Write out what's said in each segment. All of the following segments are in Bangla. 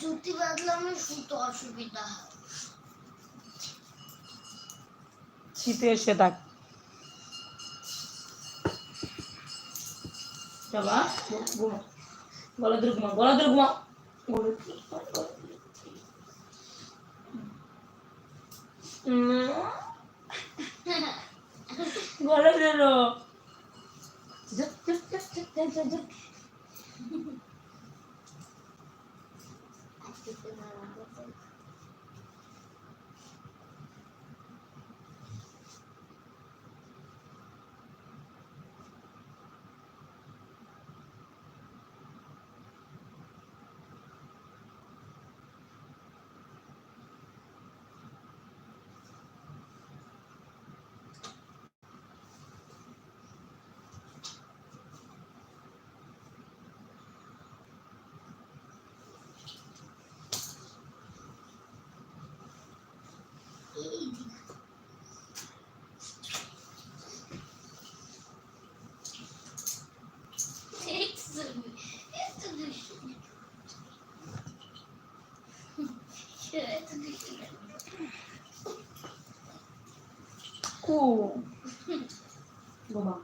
জুতি বাঁধলামে শুতে অসুবিধা। হয় শীতে এসে থাক। বাবা ঘুমা। গলা ধরে ঘুমা গলা ধরে ঘুমা গলা ধরে ঘুমা, গলা ধরে। উম। গলা ধরো যা, যা, যা, যা, যা, যা, যা। আজকে তো না রাখতে এই দিন দেখছ এত দুষ্টুমি এত দুষ্টুমি কু। ঘুমা।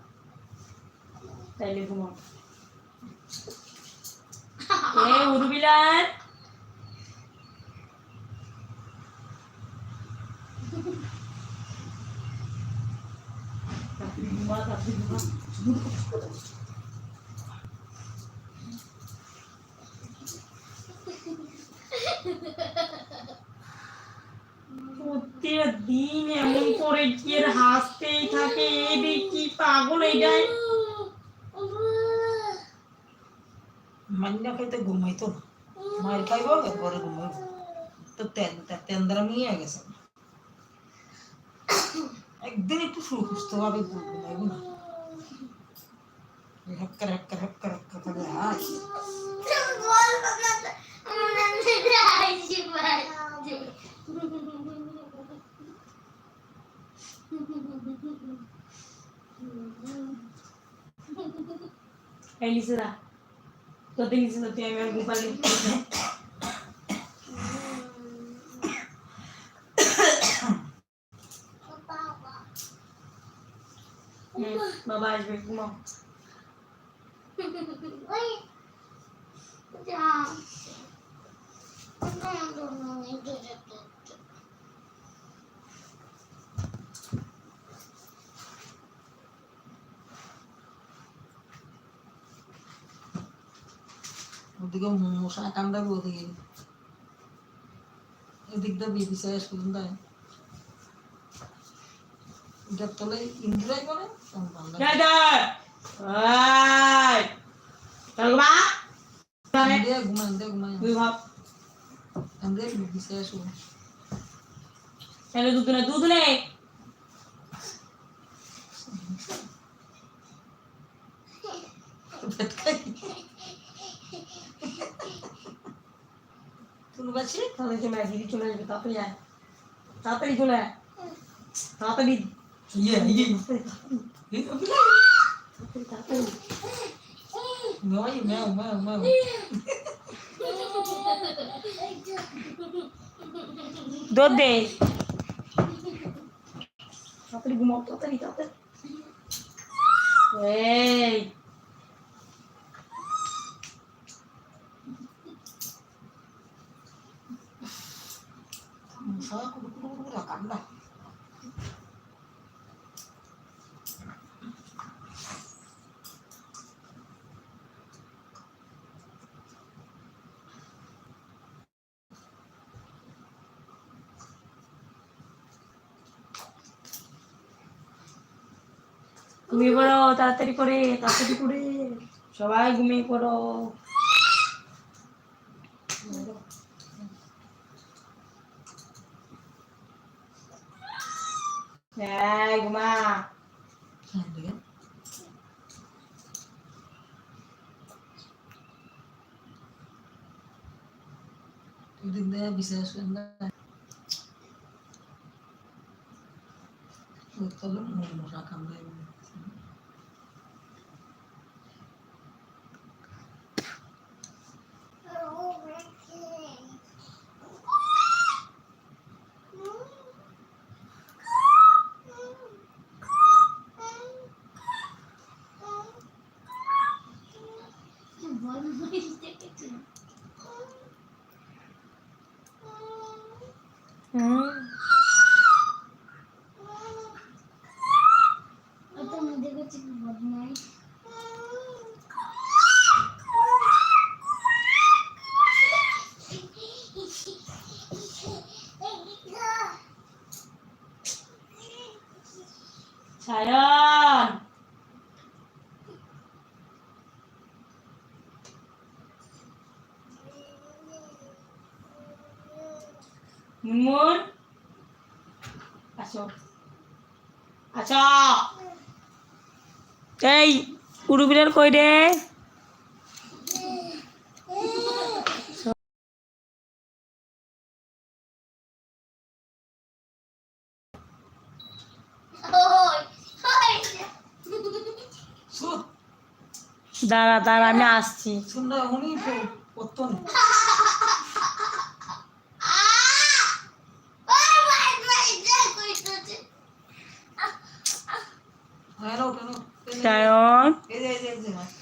তাইলে ঘুমা। এ উর্বিলার ঘুমা তাড়াতাড়ি ঘুমা প্রত্যেক দিন এমন করে কি এর হাসতেই থাকে? এই দেখি পাগল এটাই মান্না খাইতে ঘুমাইতো না। মায়ের খাইব একবারে ঘুমাইব। তো তেন তেন্দ্রামি হয়ে গেছে। একদিন একটু সুস্থ ভাবে ঘুমাইব না। হক্কার হক্কার হক্কার হক্কার করে হাস। বল বাবা মনে মনে আইছি বাজে এই লিসরা তোদের লিসরা তুই আমি আর গোপালে বাবা হুম, বাবা আসবে ঘুমাও ওই যা তোমার মনে ধরে তো ওদিকে মশা কামড়াবে ওদিকে এদিক দিয়ে বিপি শেষ তাই এটার তলে ইন্দ্রাই করে দাদা আই! চল ঘুমা ইন্দ্রিয়া ঘুমা ইন্দ্রিয়া ঘুমা তুই ভাব ইন্দ্রিয়া বিপি শেষ দুধ নে দুধ নে তুমি বাছি তাহলে চলে আয় দিদি চলে আসবে তাড়াতাড়ি আয়। তাড়াতাড়ি চলে আয়। তাড়াতাড়ি। ইয়ে ইয়ে তাড়াতাড়ি তাড়াতাড়ি। মেয় মেয় মেয় মেয় দুধ দে। তাড়াতাড়ি ঘুমাও তাড়াতাড়ি তাড়াতাড়ি এই মশা কুড়ু কুড়ু কুড়ু করে কান্না ঘুমিয়ে পড়ো তাড়াতাড়ি করে তাড়াতাড়ি করে সবাই ঘুমিয়ে পড়ো এই ঘুমা হ্যাঁ দেখেন এদিক দিয়ে বিশেষ করে তবে কুড়ু বিড়াল কই রে? দাঁড়া দাঁড়া আমি আসছি। সুন্দর উনি কত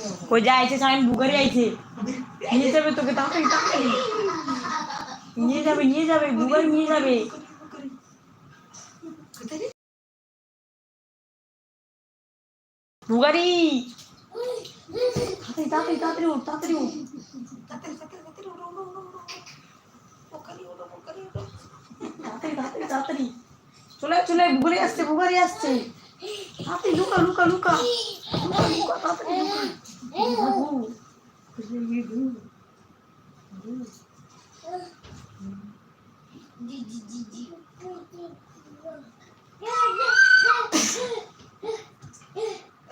আক্কা কই যা আইছে সাইন বুগারি আইছে। নিয়ে যাবে তোকে, তাড়াতাড়ি তাড়াতাড়ি। নিয়ে যাবে নিয়ে যাবে, বুগারি নিয়ে যাবে। বুগারি। তাড়াতাড়ি তাড়াতাড়ি তাড়াতাড়ি উঠ চলে চলে বুগারি আসছে বুগারি আসছে। Papi, Luca, Luca, Luca. Luca, Luca, papi, Luca.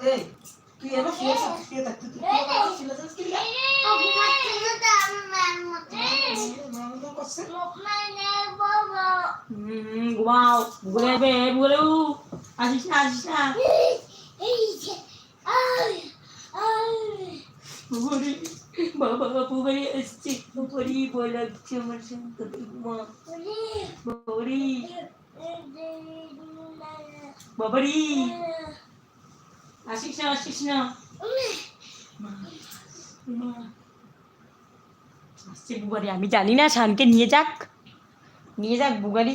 Ei, tu ia na fila, essa fila, tu ia na fila, essa fila. Alguma coisa da mamãe, não consigo. Mamãe, vovó. Uau, gulé, bem, gulé, বাবা না না আমি জানি না শানকে নিয়ে যাক নিয়ে যাক বুগারি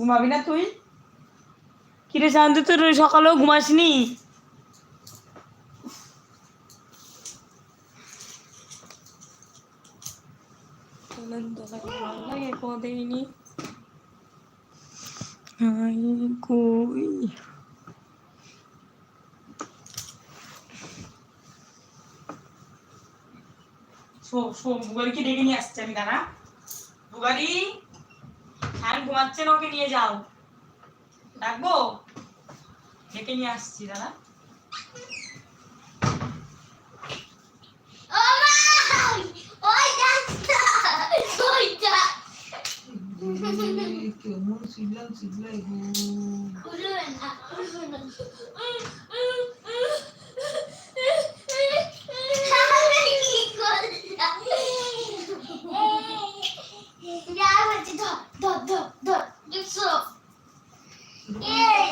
ঘুমাবি না তুই? কিরে শান্ত তোর ওই সকালেও ঘুমাসনি? ভালো লাগে কোনোদিনই হাই কই? শো শো বুগারিকে ডেকে নিয়ে আসছে আমি দাঁড়া। বুগারি? হ্যাঁ ঘুমাচ্ছে না ওকে নিয়ে যাও। ডাকবো? ডেকে নিয়ে আসছি দাদা। কেমন ছিলাম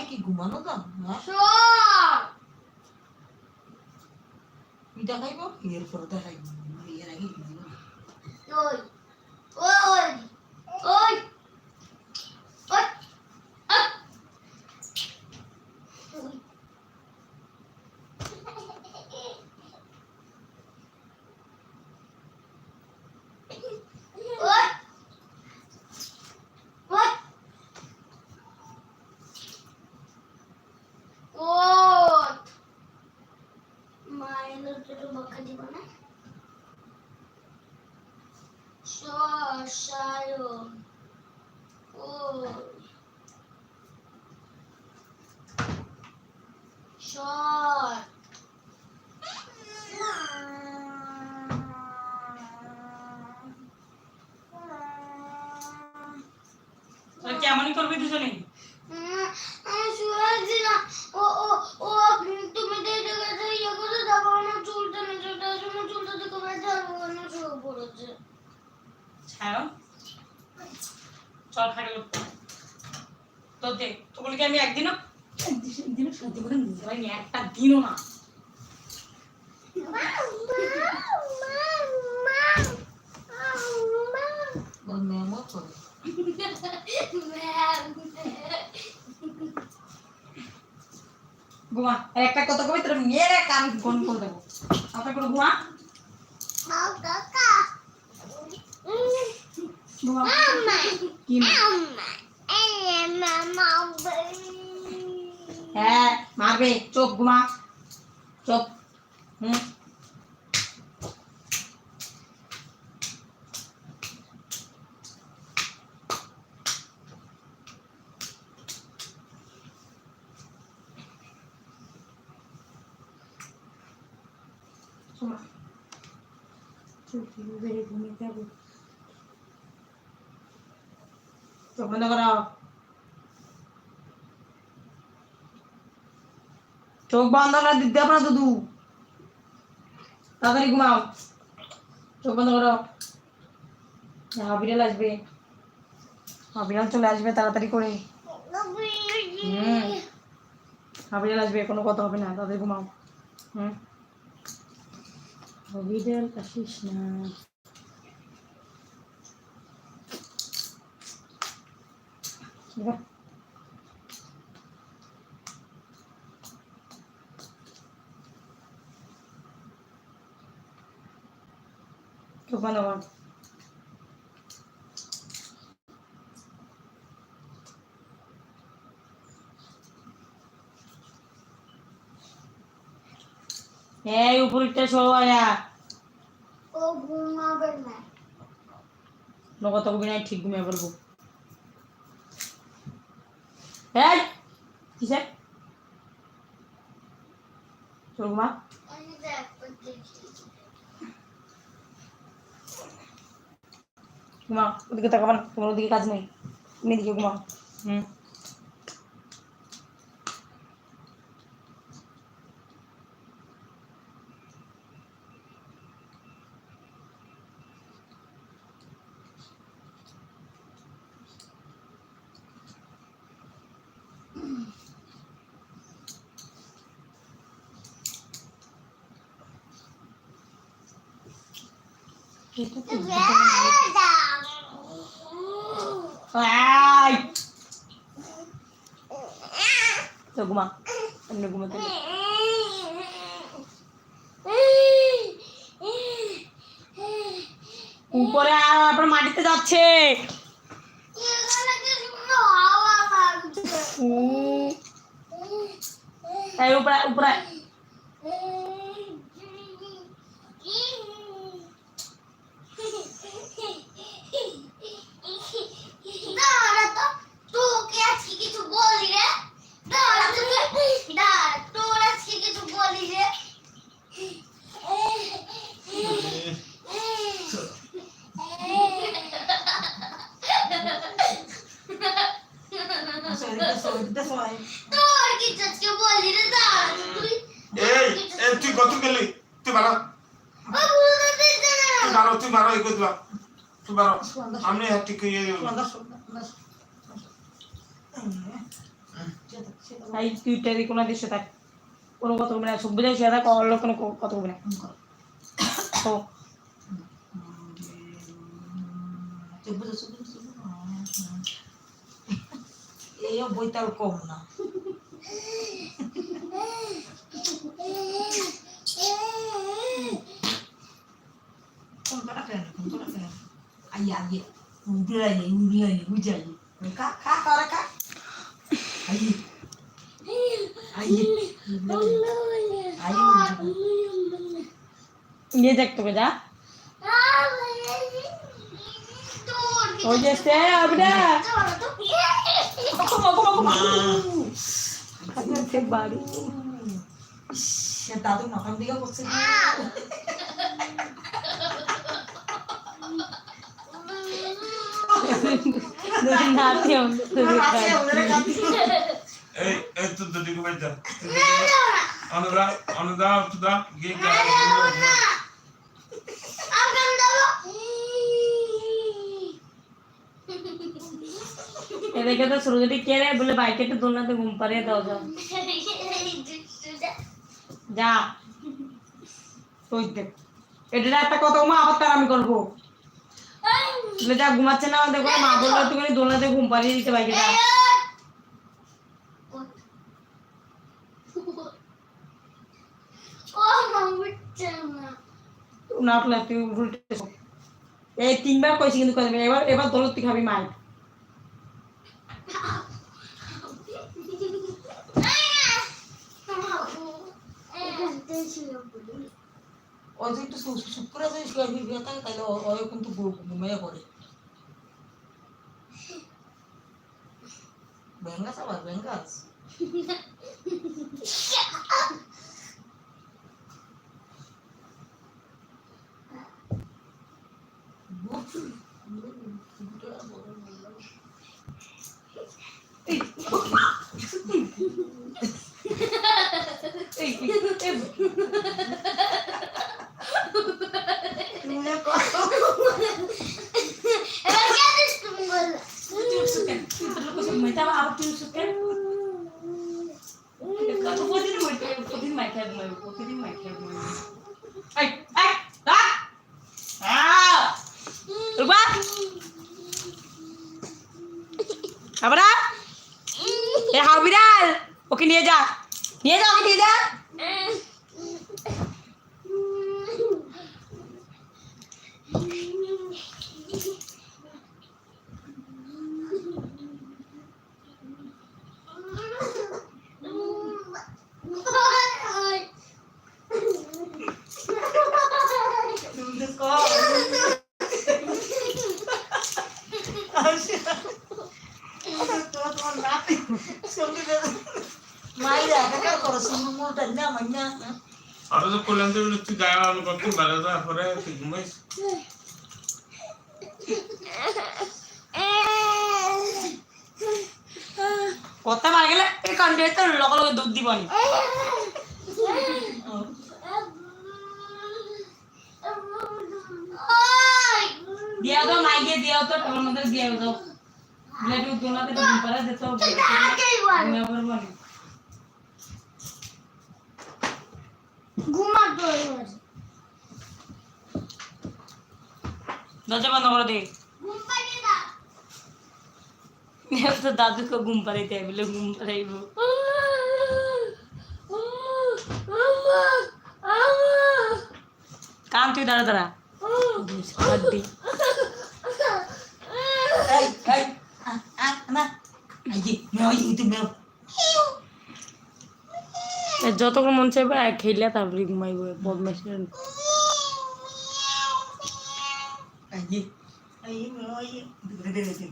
কি ঘুমানো তো পিঠা খাইব এরপরে তো খাইব এর আগে রসায়ন ও সব হ্যাঁ? চল খাটে করতে তো দেখ তোগুলিকে আমি একদিনও একদিনও শান্তি করে নিতে পারিনি একটা দিনও না ঘুমা আর একটা কথা কবি তোর মেয়ের কান ফোন করে দেবো। আপনার করে ঘুমা ঘুমা কি হ্যাঁ মারবে চোখ ঘুমা চোখ হুম ঘুমা চোখ দিয়ে ঘুমিয়ে যাব চোখ বন্ধ করো। চোখ বন্ধ করে দিতে না দুদু। তাড়াতাড়ি ঘুমাও। চোখ বন্ধ করো। হ্যাঁ বিড়াল আসবে। হ্যাঁ বিড়াল চলে আসবে তাড়াতাড়ি করে। হুম। হ্যাঁ বিড়াল আসবে, কোনো কথা হবে না, তাড়াতাড়ি ঘুমাও। হুম। ও বিড়াল আসিস না। ঘুমা। চোখ বন্ধ কর এই উপরটা সবাইয়া ও ঘুমাবে না নগদ কবি নাই ঠিক ঘুমিয়ে বলব এই কিসে মা। ঘুমা ওদিকে তাকাবা না, তোমার ওদিকে কাজ নেই। তুমি এদিকে ঘুমাও। হুম। ঘুমা এমনি। উপরে আপনার মাটিতে যাচ্ছে। উপরে উপরে দাঁড়া তো তোকে আজকে কিছু বলি রে দাঁড়া তোকে দাঁড়া তোর আজকে কিছু বলি রে আসো এদিকে আসো এদিকে আসো আয়। তোর কিছু আজকে বলি রে দাঁড়া তুই এই এই তুই কত গেলি? তুই বাড়া ও বুঝতে দিতে তুই বাড়ো তুই বাড়ো এই তুই বাড়ো ইয়ে সেটা। এই টুইটারে কোনো দৃশ্য থাক। কোনো কথা বলবে না সব বুঝে সে থাক অন্য কোনো কথা বলবে না। ও চুপ বুঝো, চুপ বুঝো, চুপ বুঝো। এই বইটার কম না আইয়া আইয়ে উড়ে আইয়ে উড়ে আইয়ে উড়ে খা খা করে আইয়ে নিয়ে দেখ তোকে যা ওই যে সে ঘুমা ঘুমা ঘুমা বাড়ি দাদু মাথার দিকে এই এই তুই তো দিকে বাইজা অনুরা অনুদা তুদা গে গে আগাম দাও এদিকে তো ছোট কে রে বলে বাইকে একটু দোলনাতে ঘুম পাড়িয়ে দাও যা। দেখ। এটা একটা কথা, মা, আবার তার আমি করব যা, ঘুমাচ্ছে না, দেখো, মা বলল একটুখানি দোলনাতে ঘুম পাড়িয়ে দিতে বাইকে, যা। না, তুই উল্টে এই তিনবার কইছি কিন্তু এবার এবার দৌলতি খাবি মাই ওই যে একটু সু- চুপ করে যদি শুয়ে শুয়ে থাকে তাহলে ও- ও কিন্তু ঘু- ঘুমিয়ে পড়ে ভেঙ্গাস আবার ভেঙ্গাস এই, এই, এই, এবার কে দুষ্টুমি করল? তুই উঠছিস কেন? তুই তো লোকের সঙ্গে মেয়েটা আবার তুই উঠছিস কেন? কত প্রতিদিন মাইর খাই, প্রতিদিন মাইর খাই ঘুমাইবো, প্রতিদিন মাইর খাই ঘুমাইবো। এই, এই, রাখ। আহ! রুবা! আবার আ? এ হাউ বিড়াল, ওকে নিয়ে যা নিয়ে যা ওকে নিয়ে যা মাইয়া একা করো শুনো মোটা না মাইয়া আর তো করলাম তো আলো করতে ভালো তারপরে তুই ঘুমাইস? কথা মার গেলে এই কান্ডে তো লগে লগে দুধ দিবনি দিয়াও তো মাইকে দিয়াও তো টোর মধ্যে দিয়াও তো ব্লেড দোনাতে তো ঘুম পাড়া দিতে হবে ঘুমিয়ে না ঘুমাতো দরজা বন্ধ করে দে। তো দাদুকে ঘুম পাড়াইতে বলে ঘুম পাড়াইব। কান তুই দাঁড়া দাঁড়া। যতক্ষণ মন চাইবে খেলে তারপরে ঘুমাইব বদমাসের আইয়ে আইয়ে মেও আইয়ে দে দে দে